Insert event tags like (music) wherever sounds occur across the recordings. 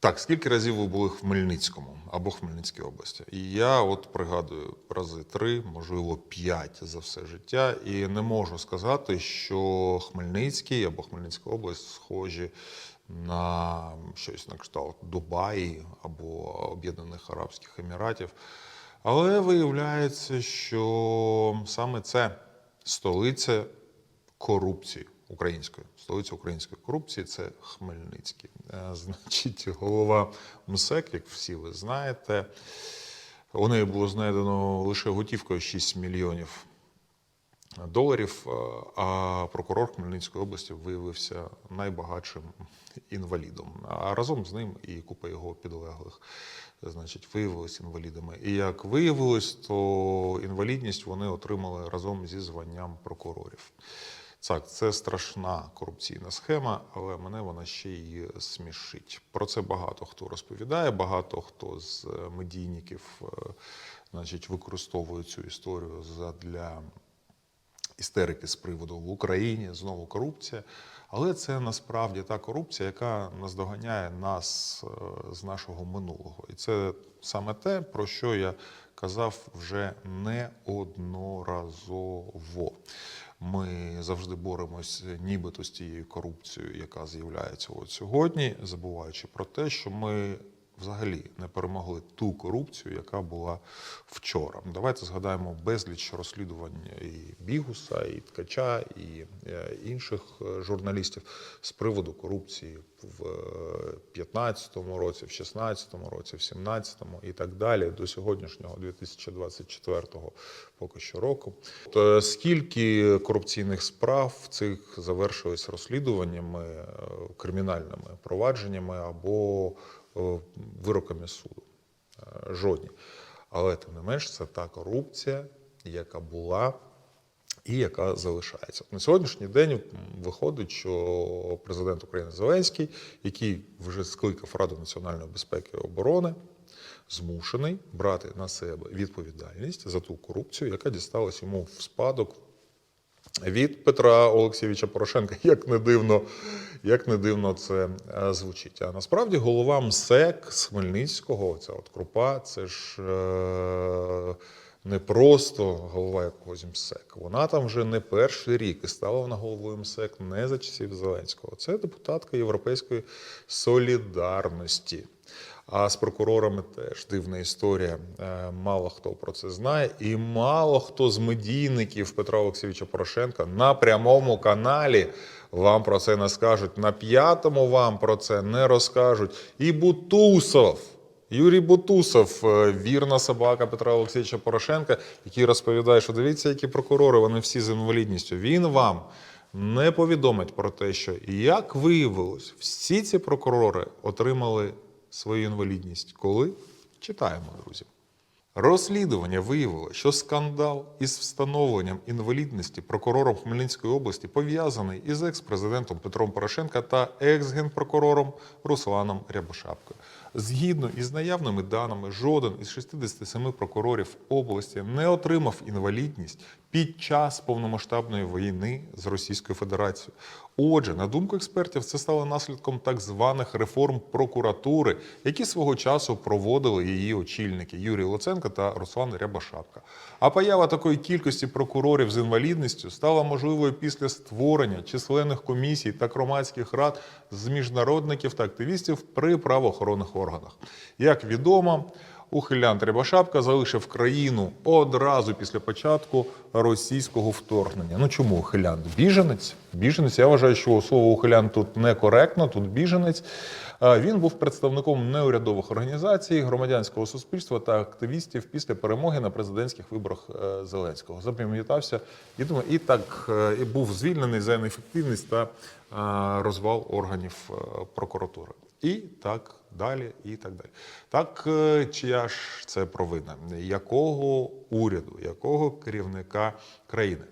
Так, скільки разів ви були в Хмельницькому або Хмельницькій області? І я от пригадую рази три, можливо, п'ять за все життя, і не можу сказати, що Хмельницький або Хмельницька область схожі на щось на кшталт Дубаї або Об'єднаних Арабських Еміратів. Але виявляється, що саме це столиця корупції української. Столиця української корупції це Хмельницький. Е, Значить, голова МСЕК, як всі ви знаєте, у неї було знайдено лише готівкою 6 мільйонів доларів, е, а прокурор Хмельницької області виявився найбагатшим інвалідом. А разом з ним і купа його підлеглих. Значить, виявилися інвалідами. І як виявилось, то інвалідність вони отримали разом зі званням прокурорів. Так, це страшна корупційна схема, але мене вона ще й смішить. Про це багато хто розповідає, багато хто з медійників е, значить, використовує цю історію для істерики з приводу в Україні знову корупція. Але це насправді та корупція, яка наздоганяє нас е, з нашого минулого. І це саме те, про що я казав вже неодноразово. Ми завжди боремось нібито з тією корупцією, яка з'являється от сьогодні, забуваючи про те, що ми взагалі не перемогли ту корупцію, яка була вчора. Давайте згадаємо безліч розслідувань і Бігуса, і Ткача, і е, інших е, журналістів з приводу корупції в 15-му році, в 16-му році, в 17-му і так далі до сьогоднішнього 2024 поки що року. То скільки корупційних справ цих завершились розслідуваннями, е, кримінальними провадженнями або е, вироками суду? Е, Жодні. Але тим не менш, це та корупція, яка була і яка залишається. На сьогоднішній день виходить, що президент України Зеленський, який вже скликав Раду національної безпеки і оборони, змушений брати на себе відповідальність за ту корупцію, яка дісталась йому в спадок від Петра Олексійовича Порошенка. (laughs) Як не дивно, як не дивно це е, звучить. А насправді голова МСЕК з Хмельницького, ця от крупа, це ж е, не просто голова якогось МСЕК. Вона там вже не перший рік і стала вона головою МСЕК не за часів Зеленського. Це депутатка Європейської солідарності. А з прокурорами теж дивна історія. Е, Мало хто про це знає, і мало хто з медійників Петра Олексійовича Порошенка на прямому каналі вам про це не скажуть. На п'ятому вам про це не розкажуть. І Бутусов. Юрій Бутусов, е, вірна собака Петра Олексійовича Порошенка, який розповідає, що дивіться, які прокурори, вони всі з інвалідністю. Він вам не повідомить про те, що як виявилось, всі ці прокурори отримали свою інвалідність. Коли? Читаємо, друзі. Розслідування виявило, що скандал із встановленням інвалідності прокурором Хмельницької області пов'язаний із екс-президентом Петром Порошенка та екс-генпрокурором Русланом Рябошапкою. Згідно із наявними даними, жоден із 67 прокурорів області не отримав інвалідність під час повномасштабної війни з Російською Федерацією. Отже, на думку експертів, це стало наслідком так званих реформ прокуратури, які свого часу проводили її очільники Юрій Луценко та Руслан Рябошапка. А поява такої кількості прокурорів з інвалідністю стала можливою після створення численних комісій та громадських рад з міжнародників та активістів при правоохоронних органах. Як відомо, Ухилян Рябошапка залишив країну одразу після початку російського вторгнення. Ну чому ухилян? Біженець? Біженець. Я вважаю, що слово ухилян тут некоректно, тут біженець. Він був представником неурядових організацій, громадянського суспільства та активістів після перемоги на президентських виборах е, Зеленського. Запам'ятався і так е, і був звільнений за неефективність та е, розвал органів прокуратури. І так далі, і так далі. Так, е, чия ж це провина? Якого уряду, якого керівника країни?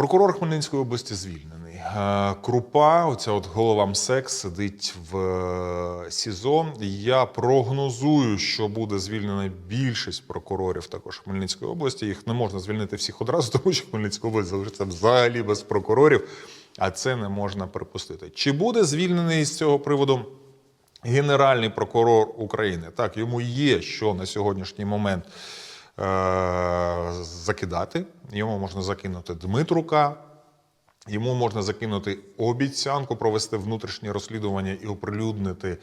Прокурор Хмельницької області звільнений. Е, Крупа, оця от голова МСЕК, сидить в е, СІЗО. Я прогнозую, що буде звільнена більшість прокурорів також Хмельницької області. Їх не можна звільнити всіх одразу, (laughs) тому що Хмельницька область залишиться взагалі без прокурорів, а це не можна припустити. Чи буде звільнений з цього приводу Генеральний прокурор України. Так, йому є що на сьогоднішній момент е- закидати. Йому можна закинути Дмитрука, Йому можна закинути обіцянку провести внутрішнє розслідування і оприлюднити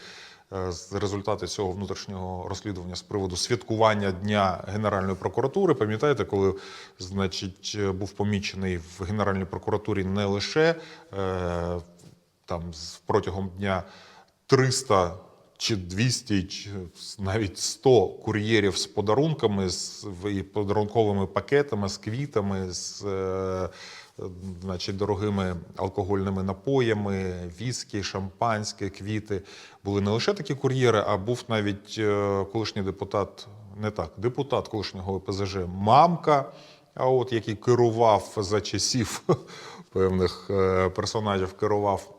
результати цього внутрішнього розслідування з приводу святкування Дня Генеральної прокуратури. Пам'ятаєте, коли значить, е, був помічений в Генеральній прокуратурі не лише е, там протягом дня 300 чи 200, чи навіть 100 кур'єрів з подарунками, з подарунковими пакетами, з квітами, з е, е, значить, дорогими алкогольними напоями, віскі, шампанське, квіти. Були не лише такі кур'єри, а був навіть е, колишній депутат, не так, депутат колишнього ОПЗЖ Мамка, а от який керував за часів (laughs) певних е, персонажів, керував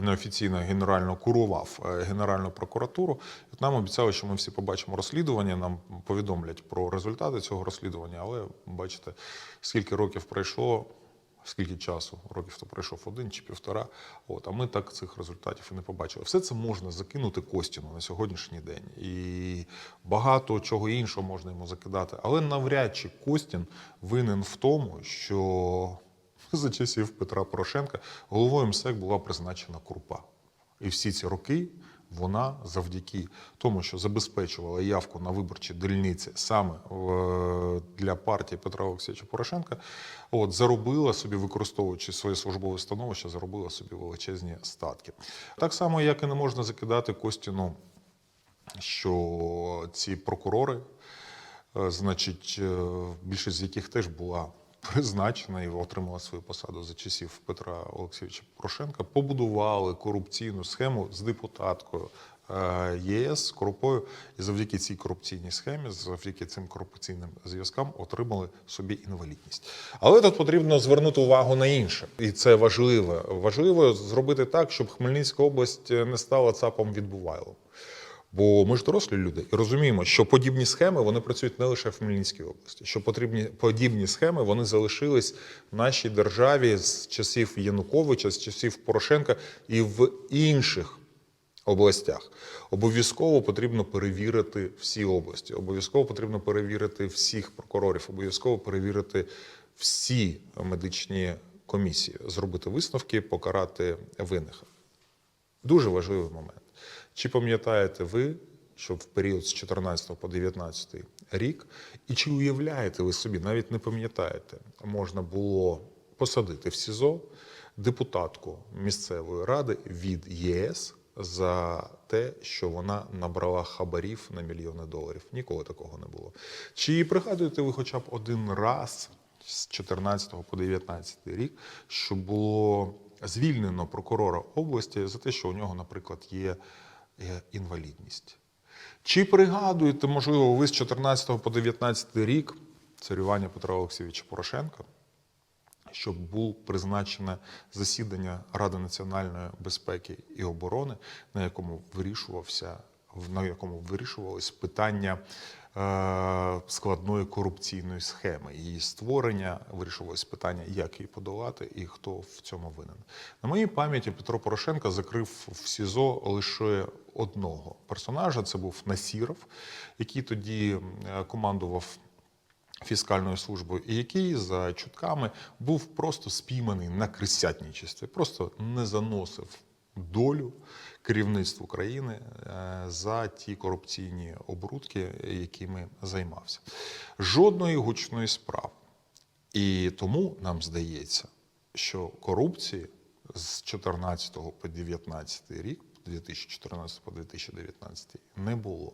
неофіційно генерально курував е, Генеральну прокуратуру. От нам обіцяли, що ми всі побачимо розслідування, нам повідомлять про результати цього розслідування, але бачите, скільки років пройшло. Скільки часу, років то пройшов один чи півтора. От, а ми так цих результатів і не побачили. Все це можна закинути Костіну на сьогоднішній день. І багато чого іншого можна йому закидати. Але навряд чи Костін винен в тому, що (laughs) за часів Петра Порошенка головою МСЕК була призначена Крупа. І всі ці роки вона завдяки тому, що забезпечувала явку на виборчі дільниці саме для партії Петра Олексійовича Порошенка, от заробила собі, використовуючи своє службове становище, заробила собі величезні статки. Так само, як і не можна закидати Костіну, що ці прокурори, е, значить, е, більшість з яких теж була призначена і отримала свою посаду за часів Петра Олексійовича Порошенка, побудували корупційну схему з депутаткою е, ЄС Крупою, і завдяки цій корупційній схемі, завдяки цим корупційним зв'язкам, отримали собі інвалідність. Але тут потрібно звернути увагу на інше, і це важливо. Важливо зробити так, щоб Хмельницька область не стала ЦАПом відбувайлом. Бо ми ж дорослі люди і розуміємо, що подібні схеми вони працюють не лише в Хмельницькій області, що потрібні подібні схеми вони залишились в нашій державі з часів Януковича, з часів Порошенка і в інших областях. Обов'язково потрібно перевірити всі області, обов'язково потрібно перевірити всіх прокурорів, обов'язково перевірити всі медичні комісії, зробити висновки, покарати винних. Дуже важливий момент. Чи пам'ятаєте ви, що в період з 14 по 19 рік, і чи уявляєте ви собі, навіть не пам'ятаєте, можна було посадити в СІЗО депутатку місцевої ради від ЄС за те, що вона набрала хабарів на мільйони доларів. Ніколи такого не було. Чи пригадуєте ви хоча б один раз з 14 по 19 рік, що було звільнено прокурора області за те, що у нього, наприклад, є інвалідність? Чи пригадуєте, можливо, ви з 14 по 19 рік царювання Петра Олексійовича Порошенка, щоб було призначене засідання Ради національної безпеки і оборони, на якому вирішувався на якому вирішувалось питання складної корупційної схеми, її створення, вирішувалось питання, як її подолати і хто в цьому винен. На моїй пам'яті Петро Порошенко закрив в СІЗО лише одного персонажа. Це був Насіров, який тоді е, командував фіскальною службою, і який за чутками був просто спійманий на крисятничестві, просто не заносив долю керівництву країни е, за ті корупційні оборудки, якими займався. Жодної гучної справи. І тому нам здається, що корупції з 14 по 19 рік, 2014 по 2019 не було,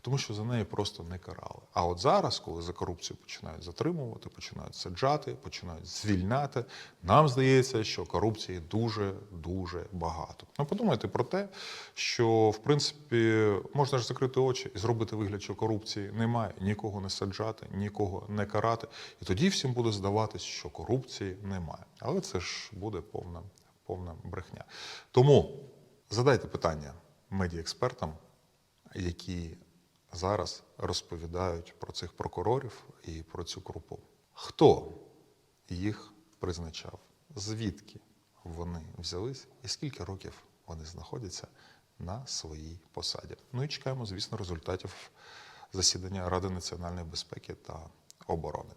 тому що за неї просто не карали. А от зараз, коли за корупцію починають затримувати, починають саджати, починають звільняти, нам здається, що корупції дуже дуже багато. Ну подумайте про те, що в принципі можна ж закрити очі і зробити вигляд, що корупції немає, нікого не саджати, нікого не карати. І тоді всім буде здаватись, що корупції немає. Але це ж буде повна, повна брехня. Тому задайте питання медіаекспертам, які зараз розповідають про цих прокурорів і про цю крупу. Хто їх призначав? Звідки вони взялись і скільки років вони знаходяться на своїй посаді. Ну і чекаємо, звісно, результатів засідання Ради національної безпеки та оборони.